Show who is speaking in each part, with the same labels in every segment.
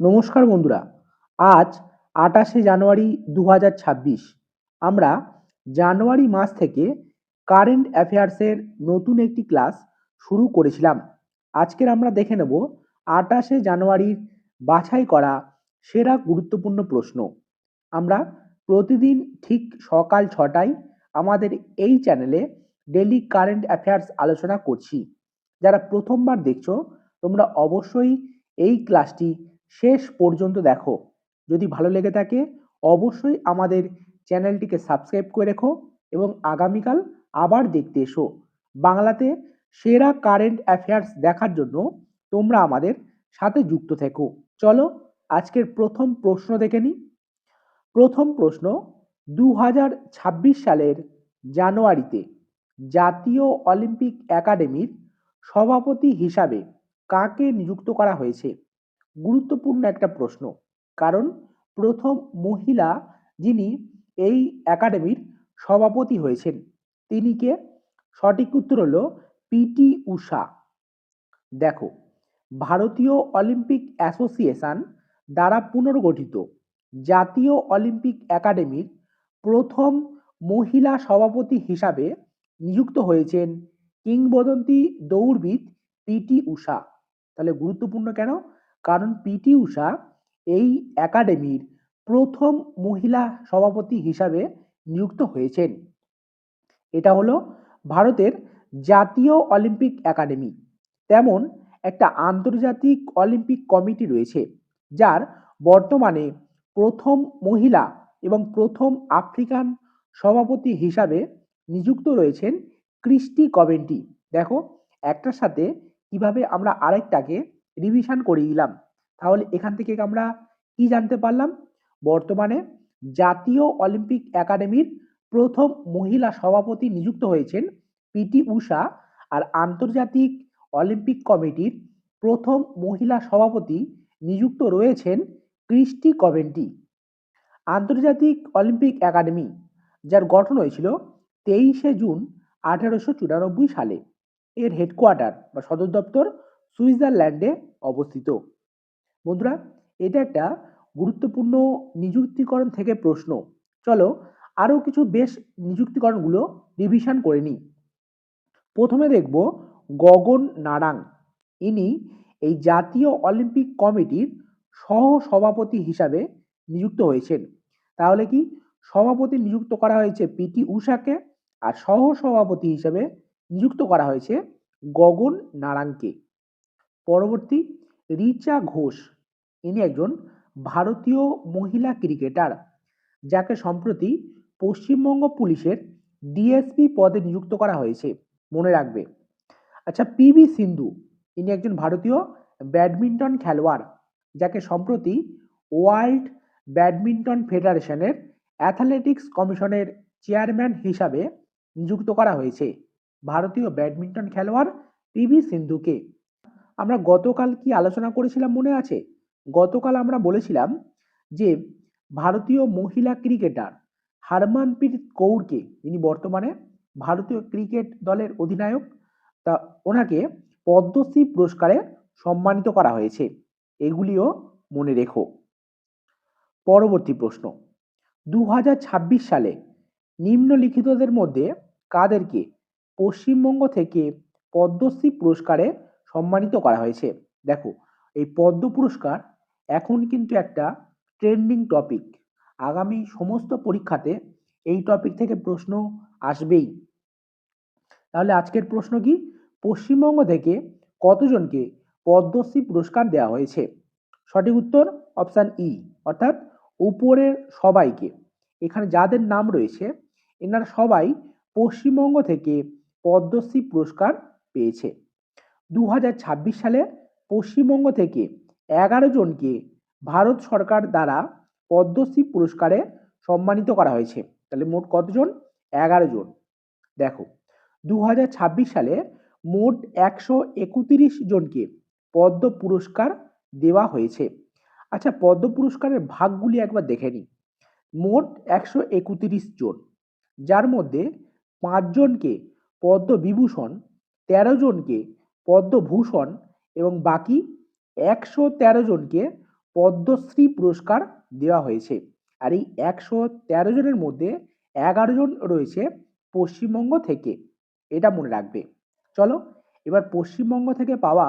Speaker 1: নমস্কার বন্ধুরা, আজ আটাশে জানুয়ারি দু হাজার ছাব্বিশ। আমরা জানুয়ারি মাস থেকে কারেন্ট অ্যাফেয়ার্সের নতুন একটি ক্লাস শুরু করেছিলাম। আজকের আমরা দেখে নেব আটাশে জানুয়ারির বাছাই করা সেরা গুরুত্বপূর্ণ প্রশ্ন। আমরা প্রতিদিন ঠিক সকাল ছটায় আমাদের এই চ্যানেলে ডেলি কারেন্ট অ্যাফেয়ার্স আলোচনা করছি। যারা প্রথমবার দেখছ, তোমরা অবশ্যই এই ক্লাসটি শেষ পর্যন্ত দেখো। যদি ভালো লেগে থাকে, অবশ্যই আমাদের চ্যানেলটিকে সাবস্ক্রাইব করে রেখো এবং আগামীকাল আবার দেখতে এসো। বাংলাতে সেরা কারেন্ট অ্যাফেয়ার্স দেখার জন্য তোমরা আমাদের সাথে যুক্ত থেকো। চলো, আজকের প্রথম প্রশ্ন দেখে নিই। প্রথম প্রশ্ন দু হাজার ছাব্বিশ সালের জানুয়ারিতে জাতীয় অলিম্পিক একাডেমির সভাপতি হিসাবে কাকে নিযুক্ত করা হয়েছে? গুরুত্বপূর্ণ একটা প্রশ্ন। কারণ প্রথম মহিলা যিনি এই একাডেমির সভাপতি হয়েছেন, তিনি কে? সঠিক উত্তর হলো পিটি উষা দেখো, ভারতীয় অলিম্পিক অ্যাসোসিয়েশন দ্বারা পুনর্গঠিত জাতীয় অলিম্পিক একাডেমির প্রথম মহিলা সভাপতি হিসাবে নিযুক্ত হয়েছেন কিংবদন্তি দৌড়বিদ পিটি উষা তাহলে গুরুত্বপূর্ণ কেন? কারণ পিটি উষা এই একাডেমির প্রথম মহিলা সভাপতি হিসাবে নিযুক্ত হয়েছেন। এটা হলো ভারতের জাতীয় অলিম্পিক একাডেমি। তেমন একটা আন্তর্জাতিক অলিম্পিক কমিটি রয়েছে, যার বর্তমানে প্রথম মহিলা এবং প্রথম আফ্রিকান সভাপতি হিসাবে নিযুক্ত রয়েছেন ক্রিস্টি কভেন্টি দেখো, একটার সাথে কীভাবে আমরা আরেকটাকে রিভিশন করিয়ে দিলাম। তাহলে এখান থেকে আমরা কি জানতে পারলাম? বর্তমানে জাতীয় অলিম্পিক একাডেমির প্রথম মহিলা সভাপতি নিযুক্ত হয়েছেন পিটি উষা আর আন্তর্জাতিক অলিম্পিক কমিটির প্রথম মহিলা সভাপতি নিযুক্ত রয়েছেন ক্রিস্টি কভেন্টি। আন্তর্জাতিক অলিম্পিক একাডেমি, যার গঠন হয়েছিল তেইশে জুন আঠারোশো চুরানব্বই সালে। এর হেডকোয়ার্টার বা সদর দপ্তর সুইজারল্যান্ডে অবস্থিত। বন্ধুরা, এটা একটা গুরুত্বপূর্ণ নিযুক্তিকরণ থেকে প্রশ্ন। চলো আরও কিছু বেশ নিযুক্তিকরণগুলো রিভিশন করে নিই। প্রথমে দেখব গগন নারাং। ইনি এই জাতীয় অলিম্পিক কমিটির সহ সভাপতি হিসাবে নিযুক্ত হয়েছেন। তাহলে কি সভাপতি নিযুক্ত করা হয়েছে পিটি উষাকে আর সহ সভাপতি হিসাবে নিযুক্ত করা হয়েছে গগন নারাংকে? পরবর্তী রিচা ঘোষ। ইনি একজন ভারতীয় মহিলা ক্রিকেটার, যাকে সম্প্রতি পশ্চিমবঙ্গ পুলিশের ডিএসপি পদে নিযুক্ত করা হয়েছে। মনে রাখবে। আচ্ছা পিভি সিন্ধু, ইনি একজন ভারতীয় ব্যাডমিন্টন খেলোয়াড়, যাকে সম্প্রতি ওয়ার্ল্ড ব্যাডমিন্টন ফেডারেশনের অ্যাথলেটিক্স কমিশনের চেয়ারম্যান হিসাবে নিযুক্ত করা হয়েছে। ভারতীয় ব্যাডমিন্টন খেলোয়াড় পিভি সিন্ধুকে। আমরা গতকাল কি আলোচনা করেছিলাম মনে আছে? গতকাল আমরা বলেছিলাম যে ভারতীয় মহিলা ক্রিকেটার হারমানপ্রীত কৌরকে, যিনি বর্তমানে ভারতীয় ক্রিকেট দলের অধিনায়ক, তা ওনাকে পদ্মশ্রী পুরস্কারে সম্মানিত করা হয়েছে। এগুলিও মনে রেখো। পরবর্তী প্রশ্ন। দু হাজার ছাব্বিশ সালে নিম্নলিখিতদের মধ্যে কাদেরকে পশ্চিমবঙ্গ থেকে পদ্মশ্রী পুরস্কারে সম্মানিত করা হয়েছে। দেখো, এই পদ্ম পুরস্কার এখন কিন্তু একটা ট্রেন্ডিং টপিক আগামী সমস্ত পরীক্ষাতে এই টপিক থেকে প্রশ্ন আসবেই। তাহলে আজকের প্রশ্ন কি? পশ্চিমবঙ্গ থেকে কতজনকে পদ্মশ্রী পুরস্কার দেওয়া হয়েছে? সঠিক উত্তর অপশান ই অর্থাৎ উপরের সবাইকে। এখানে যাদের নাম রয়েছে, এনারা সবাই পশ্চিমবঙ্গ থেকে পদ্মশ্রী পুরস্কার পেয়েছে। দু হাজার ছাব্বিশ সালে পশ্চিমবঙ্গ থেকে এগারো জনকে ভারত সরকার দ্বারা পদ্মশ্রী পুরস্কারে সম্মানিত করা হয়েছে। তাহলে মোট কতজন? এগারো জন। দেখো দু হাজার ছাব্বিশ সালে মোট একশো একত্রিশ জনকে পদ্ম পুরস্কার দেওয়া হয়েছে। আচ্ছা পদ্ম পুরস্কারের ভাগগুলি একবার দেখে নিই। মোট একশো একত্রিশ জন, যার মধ্যে পাঁচজনকে পদ্মবিভূষণ, তেরো জনকে পদ্মভূষণ এবং বাকি একশো তেরো জনকে পদ্মশ্রী পুরস্কার দেওয়া হয়েছে। আর এই একশো তেরো জনের মধ্যে এগারো জন রয়েছে পশ্চিমবঙ্গ থেকে। এটা মনে রাখবে। চলো, এবার পশ্চিমবঙ্গ থেকে পাওয়া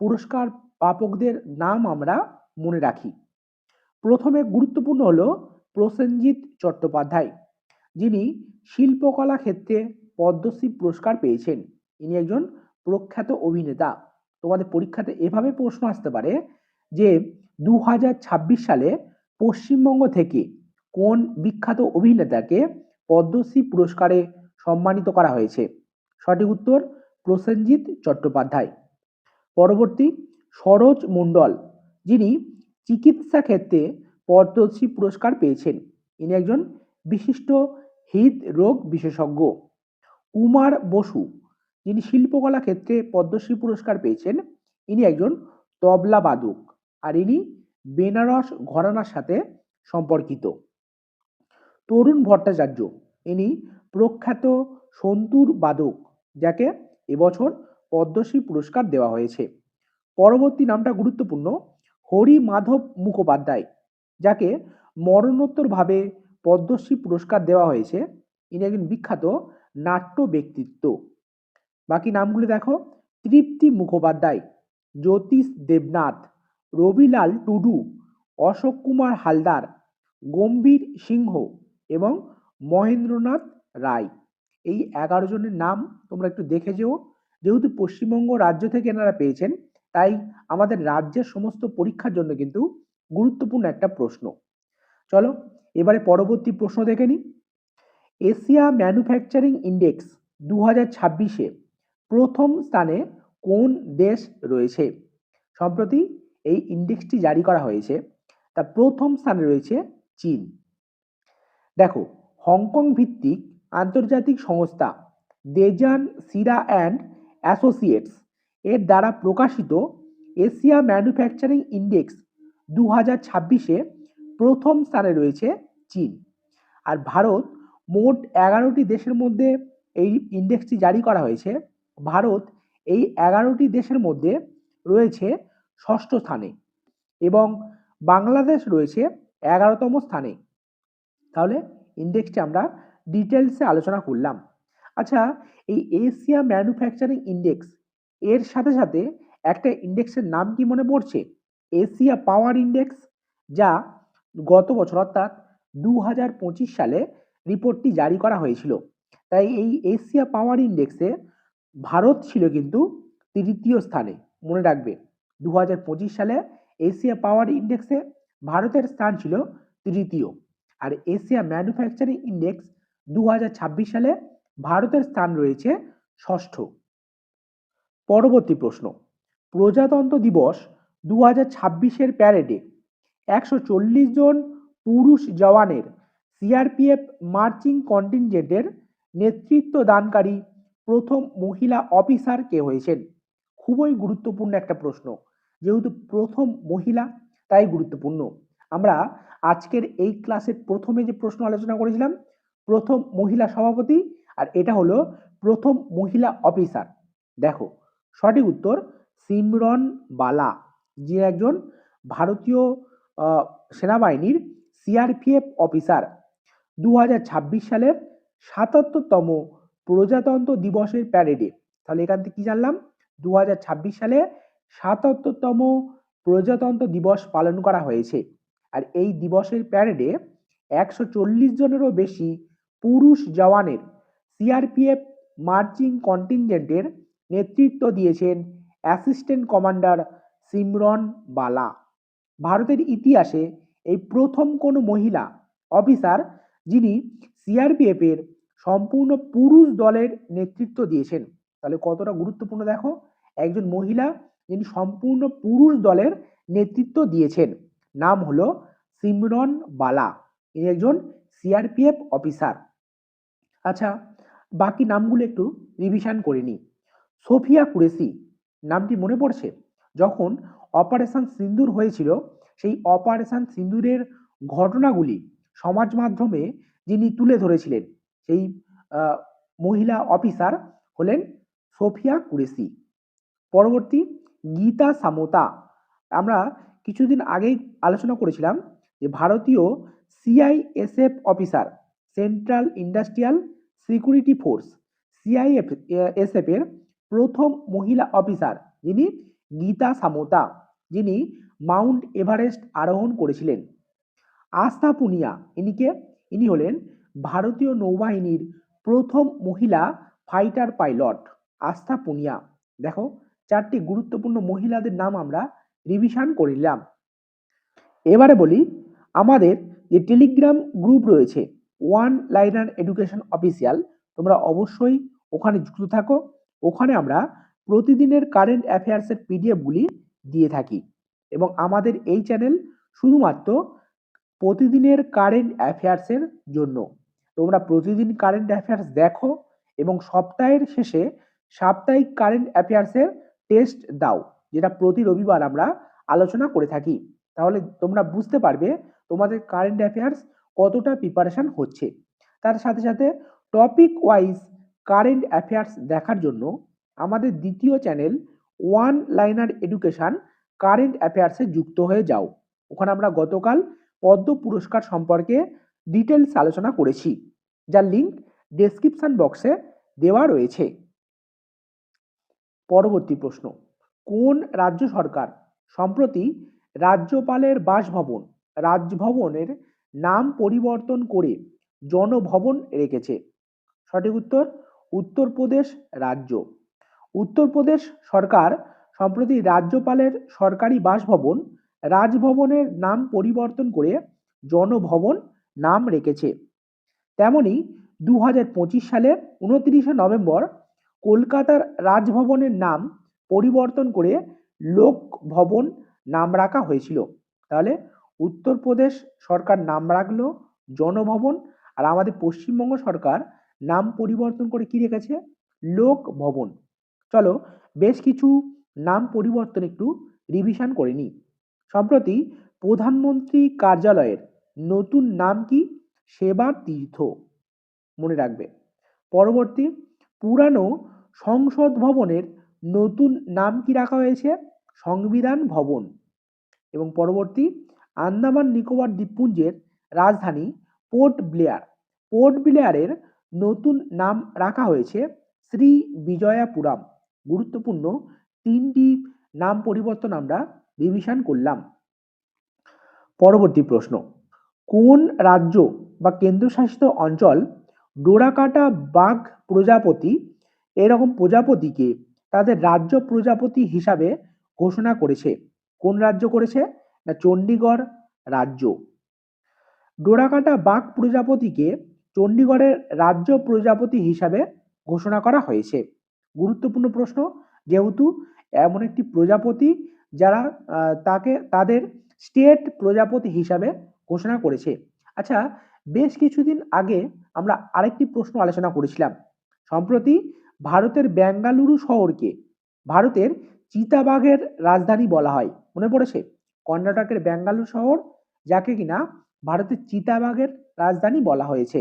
Speaker 1: পুরস্কার প্রাপকদের নাম আমরা মনে রাখি। প্রথমে গুরুত্বপূর্ণ হলো প্রসেনজিৎ চট্টোপাধ্যায়। যিনি শিল্পকলা ক্ষেত্রে পদ্মশ্রী পুরস্কার পেয়েছেন। ইনি একজন প্রখ্যাত অভিনেতা, তোমাদের পরীক্ষাতে এভাবে প্রশ্ন আসতে পারে যে দু হাজার ছাব্বিশ সালে পশ্চিমবঙ্গ থেকে কোন বিখ্যাত অভিনেতাকে পদ্মশ্রী পুরস্কারে সম্মানিত করা হয়েছে? সঠিক উত্তর, প্রসেনজিৎ চট্টোপাধ্যায়। পরবর্তী, সরোজ মণ্ডল, যিনি চিকিৎসা ক্ষেত্রে পদ্মশ্রী পুরস্কার পেয়েছেন। ইনি একজন বিশিষ্ট হৃদরোগ বিশেষজ্ঞ। কুমার বসু যিনি শিল্পকলা ক্ষেত্রে পদ্মশ্রী পুরস্কার পেয়েছেন, ইনি একজন তবলা বাদক আর ইনি বেনারস ঘরানার সাথে সম্পর্কিত। তরুণ ভট্টাচার্য, ইনি প্রখ্যাত সন্তুর বাদক, যাকে এবছর পদ্মশ্রী পুরস্কার দেওয়া হয়েছে। পরবর্তী নামটা গুরুত্বপূর্ণ হরি মাধব মুখোপাধ্যায়, যাকে মরণোত্তরভাবে পদ্মশ্রী পুরস্কার দেওয়া হয়েছে। ইনি একজন বিখ্যাত নাট্য ব্যক্তিত্ব। বাকি নামগুলি দেখো। তৃপ্তি মুখোপাধ্যায়, জ্যোতিষ দেবনাথ, রবিলাল টুডু, অশোক কুমার হালদার, গম্ভীর সিংহ এবং মহেন্দ্রনাথ রায়। এই এগারো জনের নাম তোমরা একটু দেখে যেও। যেহেতু পশ্চিমবঙ্গ রাজ্য থেকে এনারা পেয়েছেন, তাই আমাদের রাজ্যের সমস্ত পরীক্ষার জন্য কিন্তু গুরুত্বপূর্ণ একটা প্রশ্ন। চলো, এবারে পরবর্তী প্রশ্ন দেখে নিই এশিয়া ম্যানুফ্যাকচারিং ইন্ডেক্স দু হাজার ছাব্বিশে প্রথম স্থানে কোন দেশ রয়েছে? সম্প্রতি এই ইন্ডেক্সটি জারি করা হয়েছে। তা প্রথম স্থানে রয়েছে চীন। দেখো, হংকং ভিত্তিক আন্তর্জাতিক সংস্থা দেজান সিরা অ্যান্ড অ্যাসোসিয়েটস এর দ্বারা প্রকাশিত এশিয়া ম্যানুফ্যাকচারিং ইন্ডেক্স দু হাজার ছাব্বিশে প্রথম স্থানে রয়েছে চীন। আর ভারত মোট এগারোটি দেশের মধ্যে এই ইন্ডেক্সটি জারি করা হয়েছে। ভারত এই এগারোটি দেশের মধ্যে রয়েছে ষষ্ঠ স্থানে এবং বাংলাদেশ রয়েছে এগারোতম স্থানে। তাহলে ইন্ডেক্সটি আমরা ডিটেলসে আলোচনা করলাম। আচ্ছা এই এশিয়া ম্যানুফ্যাকচারিং ইন্ডেক্স এর সাথে সাথে একটা ইন্ডেক্সের নাম কি মনে পড়ছে? এশিয়া পাওয়ার ইন্ডেক্স যা গত বছর অর্থাৎ দু হাজার পঁচিশ সালে রিপোর্টটি জারি করা হয়েছিল। তাই এই এশিয়া পাওয়ার ইন্ডেক্সে ভারত ছিল কিন্তু তৃতীয় স্থানে। মনে রাখবে দু হাজার পঁচিশ সালে এশিয়া পাওয়ার ইন্ডেক্সে ভারতের স্থান ছিল তৃতীয়। আর এশিয়া ম্যানুফ্যাকচারিং ইন্ডেক্স দু হাজার ছাব্বিশ সালে ভারতের স্থান রয়েছে ষষ্ঠ। পরবর্তী প্রশ্ন, প্রজাতন্ত্র দিবস দু হাজার ছাব্বিশের প্যারেডে একশো চল্লিশ জন পুরুষ জওয়ানের সিআরপিএফ মার্চিং কন্টিনজেন্টের নেতৃত্ব দানকারী প্রথম মহিলা অফিসার কে হয়েছেন? খুবই গুরুত্বপূর্ণ একটা প্রশ্ন। যেহেতু প্রথম মহিলা, তাই গুরুত্বপূর্ণ। আমরা আজকের এই ক্লাসের প্রথমে যে প্রশ্ন আলোচনা করেছিলাম, প্রথম মহিলা সভাপতি আর এটা হলো প্রথম মহিলা অফিসার। দেখো, সঠিক উত্তর সিমরন বালা যে একজন ভারতীয় সেনাবাহিনীর সিআরপিএফ অফিসার। দু হাজার ছাব্বিশ সালের সাতাত্তরতম প্রজাতন্ত্র দিবসের প্যারেডে তাহলে এখান থেকে কি জানলাম? দু হাজার ছাব্বিশ সালে সাতাত্তরতম প্রজাতন্ত্র দিবস পালন করা হয়েছে। আর এই দিবসের প্যারেডে একশো চল্লিশ জনেরও বেশি পুরুষ জওয়ানের সিআরপিএফ মার্চিং কন্টিনজেন্টের নেতৃত্ব দিয়েছেন অ্যাসিস্ট্যান্ট কমান্ডার সিমরন বালা। ভারতের ইতিহাসে এই প্রথম কোনো মহিলা অফিসার যিনি সিআরপিএফের সম্পূর্ণ পুরুষ দলের নেতৃত্ব দিয়েছেন। তাহলে কতটা গুরুত্বপূর্ণ দেখো? একজন মহিলা যিনি সম্পূর্ণ পুরুষ দলের নেতৃত্ব দিয়েছেন, নাম হলো সিমরন বালা। ইনি একজন সিআরপিএফ অফিসার আচ্ছা বাকি নামগুলো একটু রিভিশন করে নিই। সোফিয়া কুরেসি নামটি মনে পড়ছে? যখন অপারেশন সিন্দুর হয়েছিল, সেই অপারেশন সিন্দুরের ঘটনাগুলি সমাজ মাধ্যমে যিনি তুলে ধরেছিলেন সেই মহিলা অফিসার হলেন সোফিয়া কুরেসি পরবর্তী গীতা সামতা। আমরা কিছুদিন আগেই আলোচনা করেছিলাম যে ভারতীয় CISF officer, central industrial security force CIF এর প্রথম মহিলা অফিসার যিনি গীতা সামতা, যিনি মাউন্ট এভারেস্ট আরোহণ করেছিলেন। আস্থা পুনিয়া ইনিকে, ইনি হলেন ভারতীয় নৌবাহিনীর প্রথম মহিলা ফাইটার পাইলট আস্থা পুনিয়া। দেখো, চারটি গুরুত্বপূর্ণ মহিলাদের নাম আমরা রিভিশন করিলাম। এবারে বলি, আমাদের যে টেলিগ্রাম গ্রুপ রয়েছে ওয়ান লাইনার এডুকেশন অফিসিয়াল তোমরা অবশ্যই ওখানে যুক্ত থাকো। ওখানে আমরা প্রতিদিনের কারেন্ট অ্যাফেয়ার্সের পিডিএফগুলি দিয়ে থাকি। এবং আমাদের এই চ্যানেল শুধুমাত্র প্রতিদিনের কারেন্ট অ্যাফেয়ার্সের জন্য। তোমরা প্রতিদিন কারেন্ট অ্যাফেয়ার্স দেখো এবং সপ্তাহের শেষে সাপ্তাহিক কারেন্ট অ্যাফেয়ার্সের টেস্ট দাও, যেটা প্রতি রবিবার আমরা আলোচনা করে থাকি। তাহলে তোমরা বুঝতে পারবে তোমাদের কারেন্ট অ্যাফেয়ার্স কতটা প্রিপারেশান হচ্ছে। তার সাথে সাথে টপিক ওয়াইজ কারেন্ট অ্যাফেয়ার্স দেখার জন্য আমাদের দ্বিতীয় channel one liner education current অ্যাফেয়ার্সে যুক্ত হয়ে যাও। ওখানে আমরা গতকাল পদ্ম পুরস্কার সম্পর্কে ডিটেলস আলোচনা করেছি, যার লিঙ্ক ডেসক্রিপশন বক্সে দেওয়া রয়েছে। পরবর্তী প্রশ্ন, কোন রাজ্য সরকার সম্প্রতি রাজ্যপালের বাসভবন, রাজভবনের নাম পরিবর্তন করে জনভবন রেখেছে? সঠিক উত্তর, উত্তরপ্রদেশ রাজ্য। উত্তরপ্রদেশ সরকার সম্প্রতি রাজ্যপালের সরকারি বাসভবন, রাজভবনের নাম পরিবর্তন করে জনভবন নাম রেখেছে। তেমনি দু হাজার পঁচিশ সালের উনত্রিশে নভেম্বর কলকাতার রাজভবনের নাম পরিবর্তন করে লোক ভবন নাম রাখা হয়েছিল। তাহলে উত্তরপ্রদেশ সরকার নাম রাখল জনভবন আর আমাদের পশ্চিমবঙ্গ সরকার নাম পরিবর্তন করে কি রেখেছে? লোক ভবন। চলো বেশ কিছু নাম পরিবর্তন একটু রিভিশন করে নিই। সম্প্রতি প্রধানমন্ত্রী কার্যালয়ের নতুন নাম কি? সেবা তীর্থ। মনে রাখবে। পরবর্তী, পুরানো সংসদ ভবনের নতুন নাম কি রাখা হয়েছে? সংবিধান ভবন। এবং পরবর্তী, আন্দামান নিকোবর দ্বীপপুঞ্জের রাজধানী পোর্ট ব্লেয়ার। পোর্ট ব্লেয়ারের নতুন নাম রাখা হয়েছে শ্রী বিজয়াপুরাম। গুরুত্বপূর্ণ তিনটি নাম পরিবর্তন আমরা রিভিশন করলাম। পরবর্তী প্রশ্ন। কোন রাজ্য বা কেন্দ্রশাসিত অঞ্চল ডোরাকাটা বাঘ প্রজাপতি এরকম প্রজাপতিকে তাদের রাজ্য প্রজাপতি হিসাবে ঘোষণা করেছে? কোন রাজ্য করেছে? না চণ্ডীগড় রাজ্য? ডোরাকাটা বাঘ প্রজাপতিকে চণ্ডীগড়ের রাজ্য প্রজাপতি হিসাবে ঘোষণা করা হয়েছে। গুরুত্বপূর্ণ প্রশ্ন, যেহেতু এমন একটি প্রজাপতি যারা তাকে, তাদের স্টেট প্রজাপতি হিসাবে ঘোষণা করেছে। আচ্ছা বেশ কিছুদিন আগে আমরা আরেকটি প্রশ্ন আলোচনা করেছিলাম। সম্প্রতি ভারতের বেঙ্গালুরু শহরকে ভারতের চিতাবাঘের রাজধানী বলা হয়। মনে পড়েছে? কর্ণাটকের বেঙ্গালুরু শহর, যাকে কিনা ভারতের চিতাবাঘের রাজধানী বলা হয়েছে।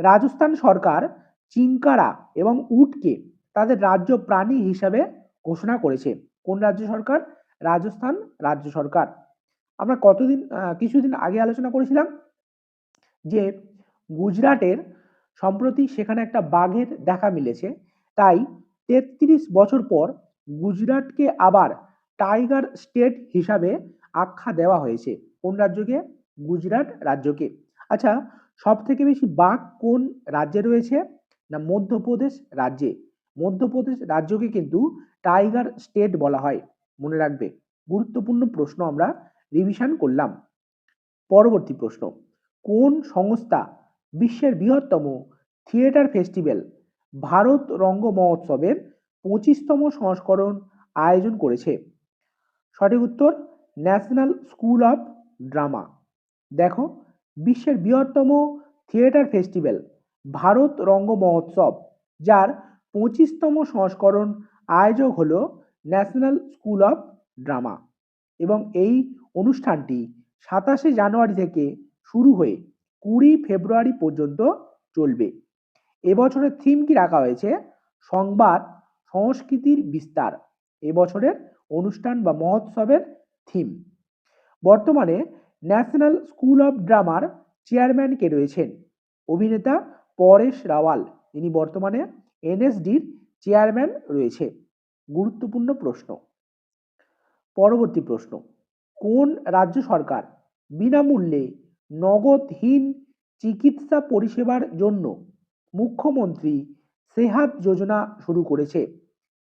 Speaker 1: রাজস্থান সরকার চিংকারা এবং উটকে তাদের রাজ্য প্রাণী হিসাবে ঘোষণা করেছে। কোন রাজ্য সরকার? রাজস্থান রাজ্য সরকার। আমরা কতদিন কিছুদিন আগে আলোচনা করেছিলাম যে গুজরাটের সম্প্রতি সেখানে একটা বাঘের দেখা মিলেছে। তাই তেত্রিশ বছর পর গুজরাটকে আবার টাইগার স্টেট হিসাবে আখ্যা দেওয়া হয়েছে। কোন রাজ্যকে? গুজরাট রাজ্যকে। আচ্ছা সব থেকে বেশি বাঘ কোন রাজ্যে রয়েছে? না, মধ্যপ্রদেশ রাজ্যে। মধ্যপ্রদেশ রাজ্যকে কিন্তু টাইগার স্টেট বলা হয়। মনে রাখবে। গুরুত্বপূর্ণ প্রশ্ন আমরা রিভিশন করলাম। পরবর্তী প্রশ্ন, কোন সংস্থা বিশ্বের বৃহত্তম থিয়েটার ফেস্টিভ্যাল ভারত রঙ্গ মহোৎসবের পঁচিশতম সংস্করণ আয়োজন করেছে? সঠিক উত্তর ন্যাশনাল স্কুল অফ ড্রামা দেখো, বিশ্বের বৃহত্তম থিয়েটার ফেস্টিভ্যাল ভারত রঙ্গ মহোৎসব, যার পঁচিশতম সংস্করণ আয়োজক হলো ন্যাশনাল স্কুল অফ ড্রামা এবং এই অনুষ্ঠানটি সাতাশে জানুয়ারি থেকে শুরু হয়ে কুড়ি ফেব্রুয়ারি পর্যন্ত চলবে। এবছরের থিম কি রাখা হয়েছে? সংবাদ, সংস্কৃতির বিস্তার। এবছরের অনুষ্ঠান বা মহোৎসবের থিম বর্তমানে ন্যাশনাল স্কুল অফ ড্রামার চেয়ারম্যান কে রয়েছেন অভিনেতা পরেশ রাওয়াল। যিনি বর্তমানে এনএসডির চেয়ারম্যান রয়েছে। গুরুত্বপূর্ণ প্রশ্ন। পরবর্তী প্রশ্ন। কোন রাজ্য সরকার বিনামূল্যে নগদহীন চিকিৎসা পরিষেবার জন্য মুখ্যমন্ত্রী সেহাত যোজনা শুরু করেছে?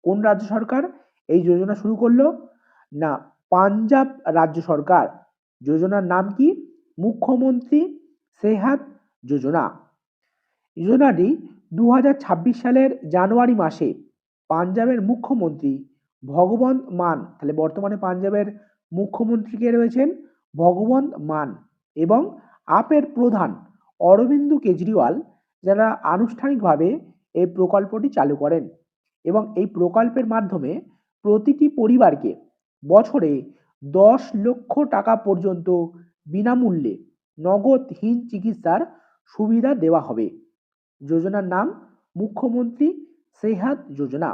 Speaker 1: কোন রাজ্য সরকার এই যোজনা শুরু করল? না, পাঞ্জাব রাজ্য সরকার। যোজনার নাম কি? মুখ্যমন্ত্রী সেহাত যোজনা। যোজনাটি দু হাজার ছাব্বিশ সালের জানুয়ারি মাসে পাঞ্জাবের মুখ্যমন্ত্রী ভগবন্ত মান, তাহলে বর্তমানে পাঞ্জাবের মুখ্যমন্ত্রী কে রয়েছেন ভগবন্ত মান এবং আপের প্রধান অরবিন্দ কেজরিওয়াল, যারা আনুষ্ঠানিকভাবে এই প্রকল্পটি চালু করেন এবং এই প্রকল্পের মাধ্যমে প্রতিটি পরিবারকে বছরে দশ লক্ষ টাকা পর্যন্ত বিনামূল্যে নগদহীন চিকিৎসার সুবিধা দেওয়া হবে। যোজনার নাম মুখ্যমন্ত্রী সেহাত যোজনা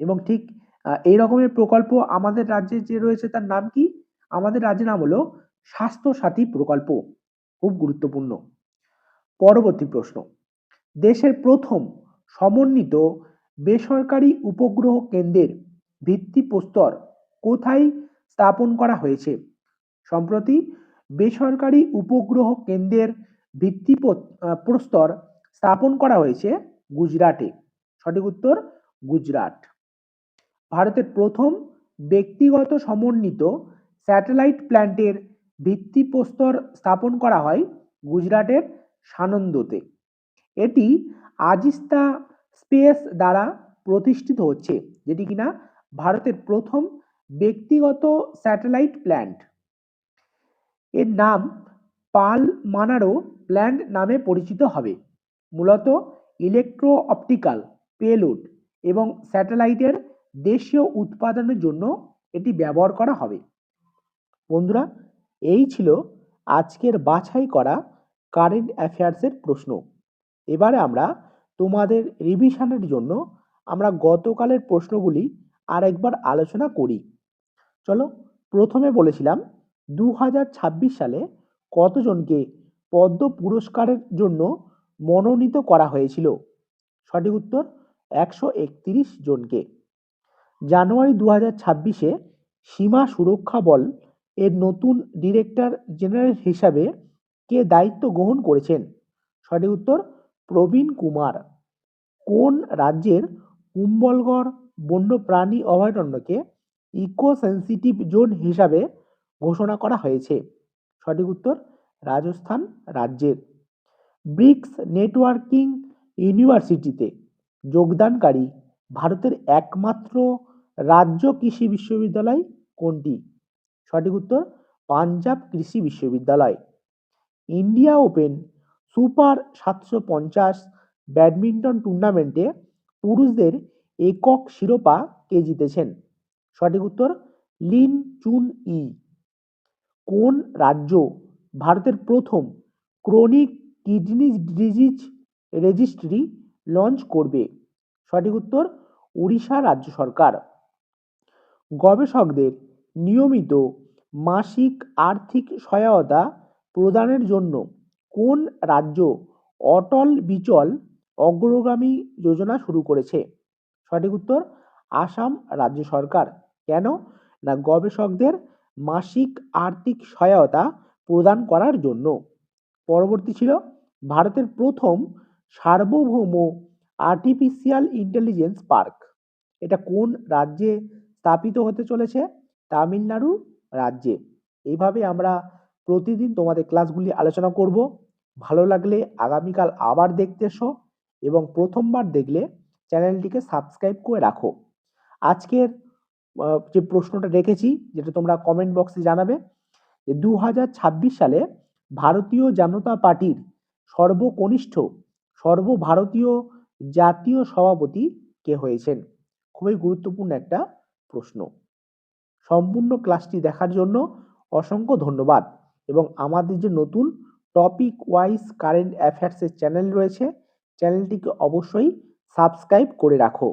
Speaker 1: এবং ঠিক এই রকমের প্রকল্প আমাদের রাজ্যে যে রয়েছে তার নাম কি? আমাদের রাজ্যের নাম হলো স্বাস্থ্য সাথী প্রকল্প। খুব গুরুত্বপূর্ণ। পরবর্তী প্রশ্ন। দেশের প্রথম সমন্বিত বেসরকারি উপগ্রহ কেন্দ্রের ভিত্তিপ্রস্তর কোথায় স্থাপন করা হয়েছে? সম্প্রতি বেসরকারি উপগ্রহ কেন্দ্রের ভিত্তি প্রস্তর স্থাপন করা হয়েছে গুজরাটে। সঠিক উত্তর, গুজরাট। ভারতের প্রথম ব্যক্তিগত সমন্বিত স্যাটেলাইট প্ল্যান্টের ভিত্তিপ্রস্তর স্থাপন করা হয় গুজরাটের সানন্দতে। এটি আজিস্তা স্পেস দ্বারা প্রতিষ্ঠিত হচ্ছে, যেটি কিনা ভারতের প্রথম ব্যক্তিগত স্যাটেলাইট প্ল্যান্ট। এর নাম পাল মানারো প্ল্যান্ট নামে পরিচিত হবে। মূলত ইলেকট্রো অপটিক্যাল পেলোড এবং স্যাটেলাইটের দেশীয় উৎপাদনের জন্য এটি ব্যবহার করা হবে। বন্ধুরা, এই ছিল আজকের বাছাই করা কারেন্ট অ্যাফেয়ার্সের প্রশ্ন। এবারে আমরা তোমাদের রিভিশনের জন্য আমরা গতকালের প্রশ্নগুলি আর একবার আলোচনা করি। চলো, প্রথমে বলেছিলাম দু হাজার ছাব্বিশ সালে কতজনকে পদ্ম পুরস্কারের জন্য মনোনীত করা হয়েছিল? সঠিক উত্তর, একশো একত্রিশ জনকে। জানুয়ারি দু হাজার ছাব্বিশে সীমা সুরক্ষা বল এর নতুন ডিরেক্টর জেনারেল হিসাবে কে দায়িত্ব গ্রহণ করেছেন? সঠিক উত্তর, প্রবীণ কুমার। কোন রাজ্যের কুম্বলগড় বন্যপ্রাণী অভয়ারণ্যকে ইকো সেন্সিটিভ জোন হিসাবে ঘোষণা করা হয়েছে? সঠিক উত্তর, রাজস্থান রাজ্যের। ব্রিক্স নেটওয়ার্কিং ইউনিভার্সিটিতে যোগদানকারী ভারতের একমাত্র রাজ্য কৃষি বিশ্ববিদ্যালয় কোনটি? সঠিক উত্তর, পাঞ্জাব কৃষি বিশ্ববিদ্যালয়। ইন্ডিয়া ওপেন সুপার সাতশো পঞ্চাশ ব্যাডমিন্টন টুর্নামেন্টে পুরুষদের একক শিরোপা কে জিতেছেন? সঠিক উত্তর, লিন চুন ই। কোন রাজ্য ভারতের প্রথম chronic kidney disease registry launch করবে? সঠিক উত্তর, উড়িষ্যা রাজ্য সরকার। গবেষকদের নিয়মিত মাসিক আর্থিক সহায়তা প্রদানের জন্য কোন রাজ্য অটল বিচল অগ্রগামী যোজনা শুরু করেছে? সঠিক উত্তর, আসাম রাজ্য সরকার। কেন? না, গবেষকদের মাসিক আর্থিক সহায়তা প্রদান করার জন্য। পরবর্তী ছিল ভারতের প্রথম সার্বভৌম আর্টিফিশিয়াল ইন্টেলিজেন্স পার্ক এটা কোন রাজ্যে স্থাপিত হতে চলেছে তামিলনাড়ু রাজ্যে। এইভাবে আমরা প্রতিদিন তোমাদের ক্লাসগুলি আলোচনা করব। ভালো লাগলে আগামীকাল আবার দেখতে এসো এবং প্রথমবার দেখলে চ্যানেলটিকে সাবস্ক্রাইব করে রাখো। আজকের যে প্রশ্নটা রেখেছি, যেটা তোমরা কমেন্ট বক্সে জানাবে, যে দু সালে ভারতীয় জনতা পার্টির সর্বকনিষ্ঠ, সর্বভারতীয় জাতীয় সভাপতি কে হয়েছেন? খুবই গুরুত্বপূর্ণ একটা প্রশ্ন। সম্পূর্ণ ক্লাসটি দেখার জন্য অসংখ্য ধন্যবাদ এবং আমাদের যে নতুন টপিক ওয়াইজ কারেন্ট অ্যাফেয়ার্সের চ্যানেল রয়েছে চ্যানেলটিকে অবশ্যই সাবস্ক্রাইব করে রাখো।